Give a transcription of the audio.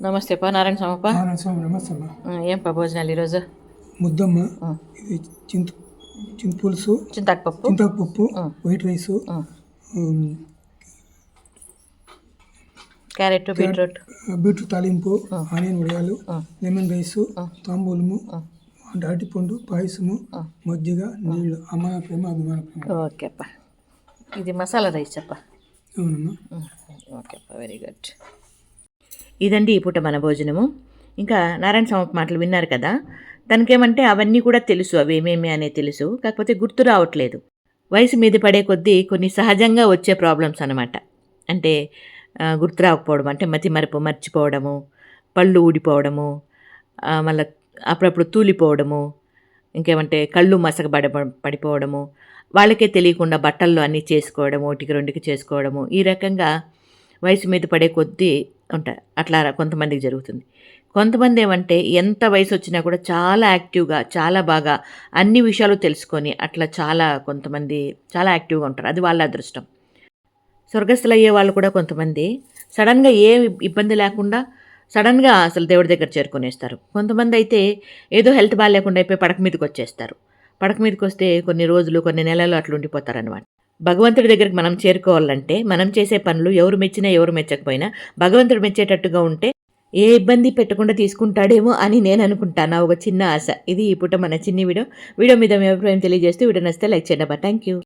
నమస్తే పా నారాయణ స్వామప్ప నారాయణ స్వామి నమస్తే అమ్మ ఏం పా భోజనాలు ఈరోజు ముద్దమ్మ. ఇది చింత చింతపులుసు చింతాకుపప్పు చింతపప్పు ఆ. White rice carrot beetroot beetroot తాలింపు. ఆనియన్ వడియాలు. Lemon rice. తాంబూలము. అరటిపండు పాయసము. మజ్జిగ నీళ్ళు అమ్మ ప్రేమ అభిమాన ప్రేమ ఓకే అప్ప ఇది మసాలా రైస్ చెప్ప అవునమ్మా ఓకే అప్ప వెరీ గుడ్ ఇదండి ఈ పూట మన భోజనము. ఇంకా నారాయణ స్వామి మాటలు విన్నారు కదా. తనకేమంటే అవన్నీ కూడా తెలుసు అవి ఏమేమి అనేది తెలుసు. కాకపోతే గుర్తు రావట్లేదు. వయసు మీద పడే కొద్దీ కొన్ని సహజంగా వచ్చే ప్రాబ్లమ్స్ అనమాట అంటే గుర్తు రాకపోవడం అంటే మతి మరపు మర్చిపోవడము పళ్ళు ఊడిపోవడము మళ్ళీ అప్పుడప్పుడు తూలిపోవడము ఇంకేమంటే కళ్ళు మసక పడ పడిపోవడము వాళ్ళకే తెలియకుండా బట్టల్లో అన్నీ చేసుకోవడము ఒకటికి రెండుకి చేసుకోవడము ఈ రకంగా వయసు మీద పడే కొద్దీ ఉంటారు అట్లా కొంతమందికి జరుగుతుంది. కొంతమంది ఏమంటే ఎంత వయసు వచ్చినా కూడా చాలా యాక్టివ్గా చాలా బాగా అన్ని విషయాలు తెలుసుకొని అట్లా చాలా కొంతమంది చాలా యాక్టివ్గా ఉంటారు. అది వాళ్ళ అదృష్టం. స్వర్గస్థులు అయ్యే వాళ్ళు కూడా కొంతమంది సడన్గా ఏ ఇబ్బంది లేకుండా సడన్గా అసలు దేవుడి దగ్గర చేరుకునేస్తారు. కొంతమంది అయితే ఏదో హెల్త్ బాగాలేకుండా అయిపోయి పడక మీదకి వచ్చేస్తారు. పడక మీదకి వస్తే కొన్ని రోజులు కొన్ని నెలలు అట్లా ఉండిపోతారనమాట భగవంతుడి దగ్గరికి మనం చేరుకోవాలంటే మనం చేసే పనులు ఎవరు మెచ్చినా ఎవరు మెచ్చకపోయినా భగవంతుడు మెచ్చేటట్టుగా ఉంటే ఏ ఇబ్బంది పెట్టకుండా తీసుకుంటాడేమో అని నేను అనుకుంటాను నా ఒక చిన్న ఆశ. ఇది ఈ పూట మన చిన్ని వీడియో. వీడియో మీద మీ అభిప్రాయం తెలియజేస్తూ వీడియో నచ్చితే లైక్ చేయండి థ్యాంక్ యూ